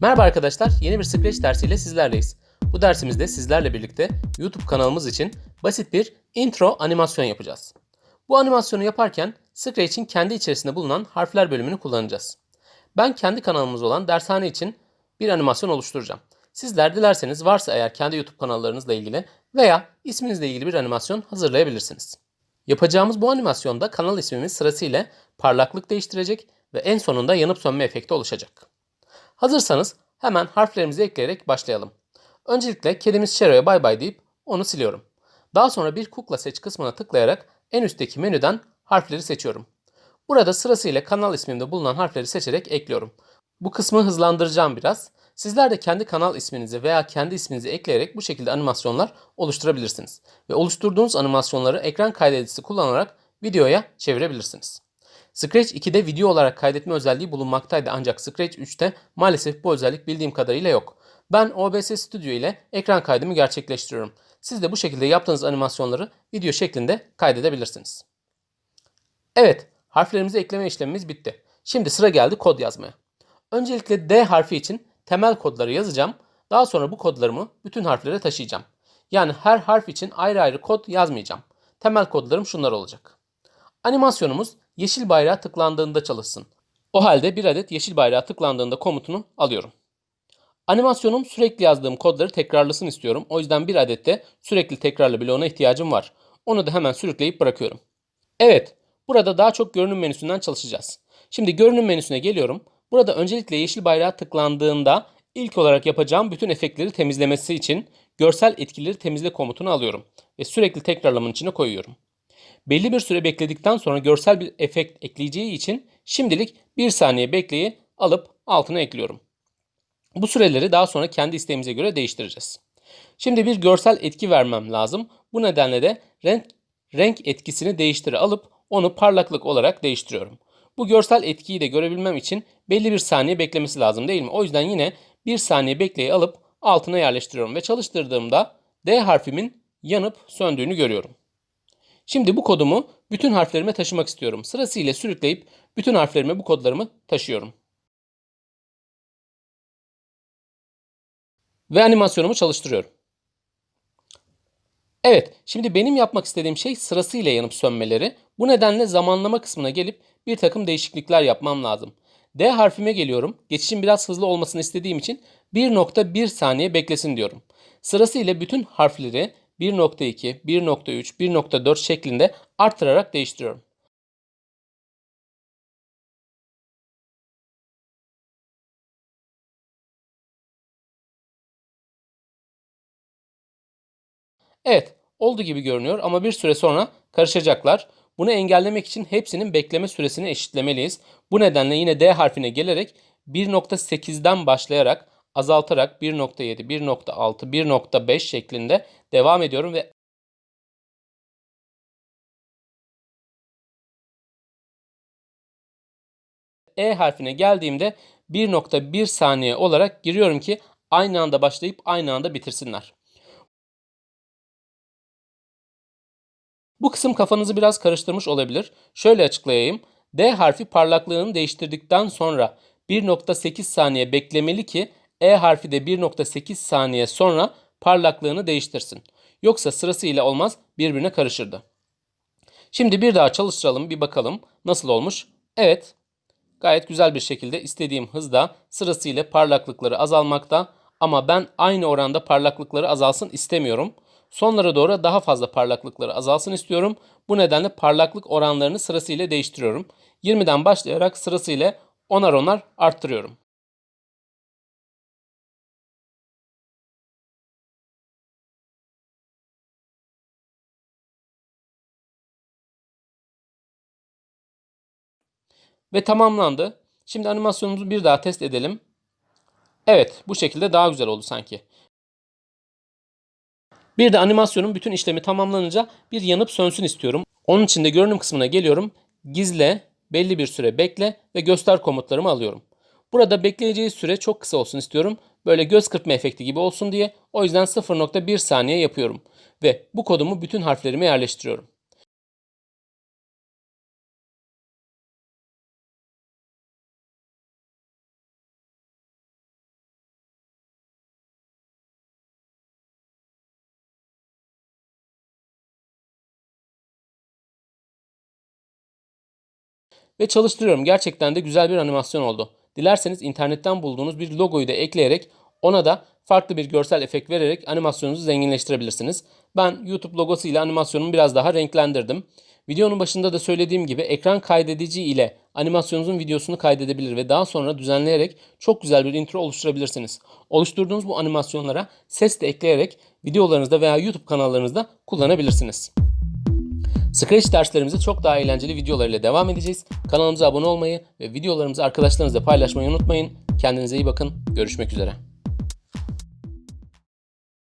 Merhaba arkadaşlar, yeni bir Scratch dersiyle sizlerleyiz. Bu dersimizde sizlerle birlikte YouTube kanalımız için basit bir intro animasyon yapacağız. Bu animasyonu yaparken Scratch'in kendi içerisinde bulunan harfler bölümünü kullanacağız. Ben kendi kanalımız olan dershane için bir animasyon oluşturacağım. Sizler dilerseniz varsa eğer kendi YouTube kanallarınızla ilgili veya isminizle ilgili bir animasyon hazırlayabilirsiniz. Yapacağımız bu animasyonda kanal ismimiz sırasıyla parlaklık değiştirecek ve en sonunda yanıp sönme efekti oluşacak. Hazırsanız hemen harflerimizi ekleyerek başlayalım. Öncelikle kedimiz Shero'ya bay bay deyip onu siliyorum. Daha sonra bir kukla seç kısmına tıklayarak en üstteki menüden harfleri seçiyorum. Burada sırasıyla kanal ismimde bulunan harfleri seçerek ekliyorum. Bu kısmı hızlandıracağım biraz. Sizler de kendi kanal isminizi veya kendi isminizi ekleyerek bu şekilde animasyonlar oluşturabilirsiniz. Ve oluşturduğunuz animasyonları ekran kaydedicisi kullanarak videoya çevirebilirsiniz. Scratch 2'de video olarak kaydetme özelliği bulunmaktaydı ancak Scratch 3'te maalesef bu özellik bildiğim kadarıyla yok. Ben OBS Studio ile ekran kaydımı gerçekleştiriyorum. Siz de bu şekilde yaptığınız animasyonları video şeklinde kaydedebilirsiniz. Evet, harflerimizi ekleme işlemimiz bitti. Şimdi sıra geldi kod yazmaya. Öncelikle D harfi için temel kodları yazacağım. Daha sonra bu kodlarımı bütün harflere taşıyacağım. Yani her harf için ayrı ayrı kod yazmayacağım. Temel kodlarım şunlar olacak. Animasyonumuz yeşil bayrağı tıklandığında çalışsın. O halde bir adet yeşil bayrağı tıklandığında komutunu alıyorum. Animasyonum sürekli yazdığım kodları tekrarlasın istiyorum. O yüzden bir adet de sürekli tekrarlı bloğuna ihtiyacım var. Onu da hemen sürükleyip bırakıyorum. Evet, burada daha çok görünüm menüsünden çalışacağız. Şimdi görünüm menüsüne geliyorum. Burada öncelikle yeşil bayrağı tıklandığında ilk olarak yapacağım bütün efektleri temizlemesi için görsel etkileri temizle komutunu alıyorum ve sürekli tekrarlamanın içine koyuyorum. Belli bir süre bekledikten sonra görsel bir efekt ekleyeceği için şimdilik bir saniye bekleyi alıp altına ekliyorum. Bu süreleri daha sonra kendi isteğimize göre değiştireceğiz. Şimdi bir görsel etki vermem lazım. Bu nedenle de renk, renk etkisini değiştire alıp onu parlaklık olarak değiştiriyorum. Bu görsel etkiyi de görebilmem için belli bir saniye beklemesi lazım değil mi? O yüzden yine bir saniye bekleyi alıp altına yerleştiriyorum ve çalıştırdığımda D harfimin yanıp söndüğünü görüyorum. Şimdi bu kodumu bütün harflerime taşımak istiyorum. Sırasıyla sürükleyip bütün harflerime bu kodlarımı taşıyorum. Ve animasyonumu çalıştırıyorum. Evet, şimdi benim yapmak istediğim şey sırasıyla yanıp sönmeleri. Bu nedenle zamanlama kısmına gelip bir takım değişiklikler yapmam lazım. D harfime geliyorum. Geçişin biraz hızlı olmasını istediğim için 1.1 saniye beklesin diyorum. Sırasıyla bütün harfleri 1.2, 1.3, 1.4 şeklinde artırarak değiştiriyorum. Evet, oldu gibi görünüyor ama bir süre sonra karışacaklar. Bunu engellemek için hepsinin bekleme süresini eşitlemeliyiz. Bu nedenle yine D harfine gelerek 1.8'den başlayarak azaltarak 1.7, 1.6, 1.5 şeklinde devam ediyorum ve E harfine geldiğimde 1.1 saniye olarak giriyorum ki aynı anda başlayıp aynı anda bitirsinler. Bu kısım kafanızı biraz karıştırmış olabilir. Şöyle açıklayayım. D harfi parlaklığını değiştirdikten sonra 1.8 saniye beklemeli ki E harfi de 1.8 saniye sonra parlaklığını değiştirsin. Yoksa sırasıyla olmaz birbirine karışırdı. Şimdi bir daha çalıştıralım bir bakalım nasıl olmuş. Evet gayet güzel bir şekilde istediğim hızda sırasıyla parlaklıkları azalmakta ama ben aynı oranda parlaklıkları azalsın istemiyorum. Sonlara doğru daha fazla parlaklıkları azalsın istiyorum. Bu nedenle parlaklık oranlarını sırasıyla değiştiriyorum. 20'den başlayarak sırasıyla onar onar arttırıyorum. Ve tamamlandı. Şimdi animasyonumuzu bir daha test edelim. Evet bu şekilde daha güzel oldu sanki. Bir de animasyonun bütün işlemi tamamlanınca bir yanıp sönsün istiyorum. Onun için de görünüm kısmına geliyorum. Gizle, belli bir süre bekle ve göster komutlarımı alıyorum. Burada bekleyeceği süre çok kısa olsun istiyorum. Böyle göz kırpma efekti gibi olsun diye. O yüzden 0.1 saniye yapıyorum. Ve bu kodumu bütün harflerime yerleştiriyorum. Ve çalıştırıyorum. Gerçekten de güzel bir animasyon oldu. Dilerseniz internetten bulduğunuz bir logoyu da ekleyerek ona da farklı bir görsel efekt vererek animasyonunuzu zenginleştirebilirsiniz. Ben YouTube logosu ile animasyonumu biraz daha renklendirdim. Videonun başında da söylediğim gibi ekran kaydedici ile animasyonunuzun videosunu kaydedebilir ve daha sonra düzenleyerek çok güzel bir intro oluşturabilirsiniz. Oluşturduğunuz bu animasyonlara ses de ekleyerek videolarınızda veya YouTube kanallarınızda kullanabilirsiniz. Scratch derslerimizi çok daha eğlenceli videolarıyla devam edeceğiz. Kanalımıza abone olmayı ve videolarımızı arkadaşlarınızla paylaşmayı unutmayın. Kendinize iyi bakın. Görüşmek üzere.